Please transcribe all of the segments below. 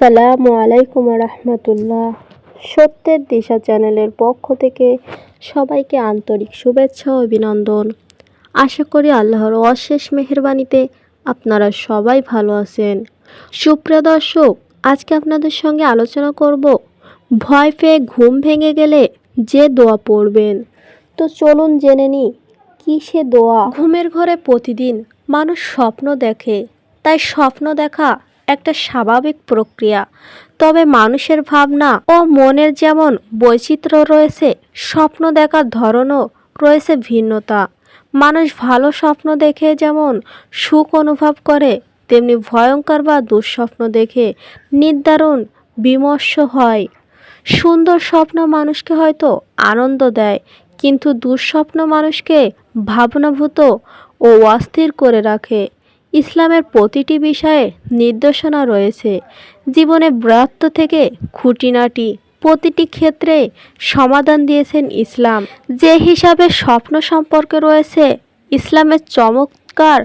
আসসালামু আলাইকুম রহমতুল্লাহ। সত্যের দিশা চ্যানেলের পক্ষ থেকে সবাইকে আন্তরিক শুভেচ্ছা ও অভিনন্দন। আশা করি আল্লাহর অশেষ মেহেরবানিতে আপনারা সবাই ভালো আছেন। সুপ্রিয় দর্শক, আজকে আপনাদের সঙ্গে আলোচনা করব, ভয় পেয়ে ঘুম ভেঙে গেলে যে দোয়া পড়বেন। তো চলুন জেনে নিই কী সে দোয়া? ঘুমের ঘরে প্রতিদিন মানুষ স্বপ্ন দেখে, তাই স্বপ্ন দেখা একটা স্বাভাবিক প্রক্রিয়া। তবে মানুষের ভাবনা ও মনের যেমন বৈচিত্র্য রয়েছে, স্বপ্ন দেখার ধরনও রয়েছে ভিন্নতা। মানুষ ভালো স্বপ্ন দেখে যেমন সুখ অনুভব করে, তেমনি ভয়ঙ্কর বা দুঃস্বপ্ন দেখে নির্ধারণ, বিমর্ষ হয়। সুন্দর স্বপ্ন মানুষকে হয়তো আনন্দ দেয়, কিন্তু দুঃস্বপ্ন মানুষকে ভাবনাভূত ও অস্থির করে রাখে। ইসলামের প্রতিটি বিষয়ে নির্দেশনা রয়েছে। জীবনে ব্রাত্য থেকে খুঁটিনাটি প্রতিটি ক্ষেত্রে সমাধান দিয়েছেন ইসলাম। যে হিসাবে স্বপ্ন সম্পর্কে রয়েছে ইসলামের চমৎকার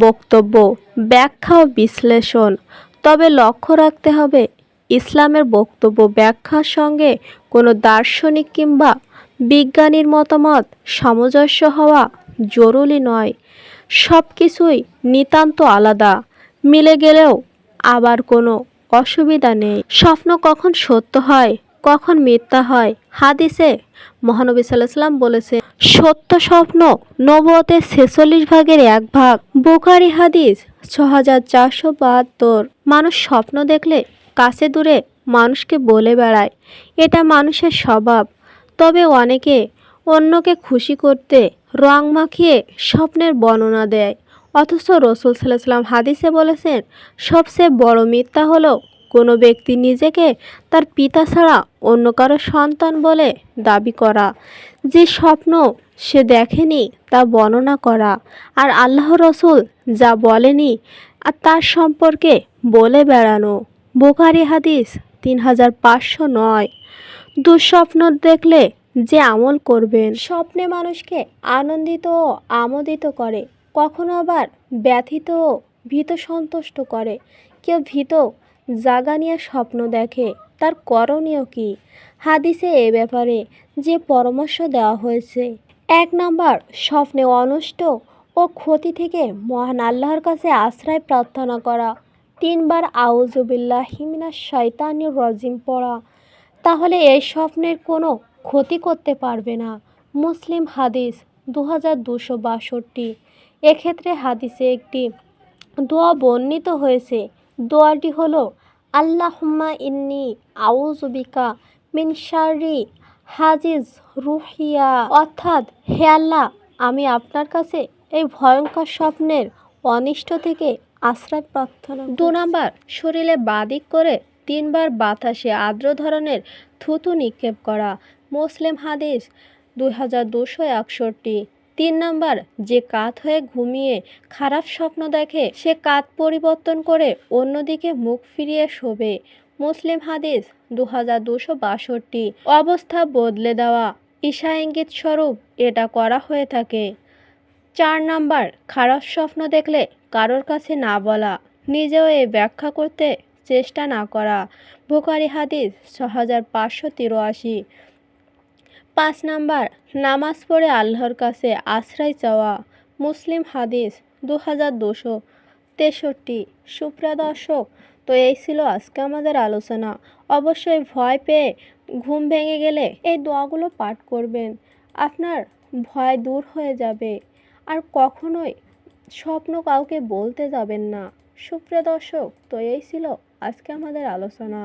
বক্তব্য, ব্যাখ্যা ও বিশ্লেষণ। তবে লক্ষ্য রাখতে হবে, ইসলামের বক্তব্য ব্যাখ্যার সঙ্গে কোনো দার্শনিক কিংবা বিজ্ঞানীর মতামত সামঞ্জস্য হওয়া জরুরি নয়। সব কিছুই নিতান্ত আলাদা। মিলে গেলেও আবার কোনো অসুবিধা নেই। স্বপ্ন কখন সত্য হয়, কখন মিথ্যা হয়, হাদিসে মহানবী সাল্লাম বলেছে, সত্য স্বপ্ন নবতের ছেচল্লিশ ভাগের এক ভাগ। বুখারি হাদিস ছ হাজার চারশো বাহাত্তর। মানুষ স্বপ্ন দেখলে কাছে দূরে মানুষকে বলে বেড়ায়। এটা মানুষের স্বভাব। তবে অনেকে অন্যকে খুশি করতে রং মাখিয়ে স্বপ্নের বর্ণনা দেয়। অথচ রসুল সাল্লাম হাদিসে বলেছেন, সবচেয়ে বড় মিথ্যা হলো কোনো ব্যক্তি নিজেকে তার পিতা ছাড়া অন্য কারও সন্তান বলে দাবি করা। যে স্বপ্ন সে দেখেনি তা বর্ণনা করা। আর আল্লাহ রসুল যা বলেনি আর তার সম্পর্কে বলে বেড়ানো। বোকারি হাদিস তিন হাজার পাঁচশো নয়। দুঃস্বপ্ন দেখলে যে আমল করবেন। স্বপ্নে মানুষকে আনন্দিত ও আমোদিত করে, কখনো আবার ব্যথিত ও ভীত সন্তুষ্ট করে। কেউ ভীত জাগা নিয়ে স্বপ্ন দেখে, তার করণীয় কি? হাদিসে এ ব্যাপারে যে পরামর্শ দেওয়া হয়েছে। এক নাম্বার, স্বপ্নে অনষ্ট ও ক্ষতি থেকে মহান আল্লাহর কাছে আশ্রয় প্রার্থনা করা। তিনবার আউজুবিল্লাহ হিমিনা শয়তানির রজিম পড়া। তাহলে এই স্বপ্নের কোনো ক্ষতি করতে পারবে না। মুসলিম হাদিস দু হাজার দুশো বাষট্টি। এক্ষেত্রে হাদিসে একটি দোয়া বর্ণিত হয়েছে। দোয়াটি হলো, আল্লাহুম্মা ইন্নি আউজুবিকা মিন শারি হাজিজ রুহিয়া। অর্থাৎ, হে আল্লাহ, আমি আপনার কাছে এই ভয়ঙ্কর স্বপ্নের অনিষ্ট থেকে আশ্রয় প্রার্থনা দু নাম্বার শরীরে বাদিক করে তিনবার বাতাসে আর্দ্র ধরনের থুতু নিক্ষেপ করা। মুসলিম হাদিস দুই হাজার দুশো একষট্টি। তিন নাম্বার, যে কাত হয়ে ঘুমিয়ে খারাপ স্বপ্ন দেখে, সে কাত পরিবর্তন করে অন্যদিকে মুখ ফিরিয়ে শোবে। মুসলিম হাদিস দু হাজার দুশো বাষট্টি। অবস্থা বদলে দেওয়া। ঈশা ইঙ্গিত স্বরূপ এটা করা হয়ে থাকে। চার নাম্বার, খারাপ স্বপ্ন দেখলে কারোর কাছে না বলা। নিজেও এ ব্যাখ্যা করতে চেষ্টা না করা। বুখারি হাদিস ছ হাজার পাঁচশো তিরাশি। পাঁচ নাম্বার, নামাজ পড়ে আল্লাহর কাছে আশ্রয় চাওয়া, মুসলিম হাদিস দু হাজার দুশো তেষট্টি। সুপ্রিয় দর্শক, তো এই ছিল আজকে আমাদের আলোচনা। অবশ্যই ভয় পেয়ে ঘুম ভেঙে গেলে এই দোয়াগুলো পাঠ করবেন। আপনার ভয় দূর হয়ে যাবে আর কখনোই স্বপ্ন কাউকে বলতে যাবেন না। সুপ্রিয় দর্শক, তো এই ছিল আজকে আমাদের আলোচনা।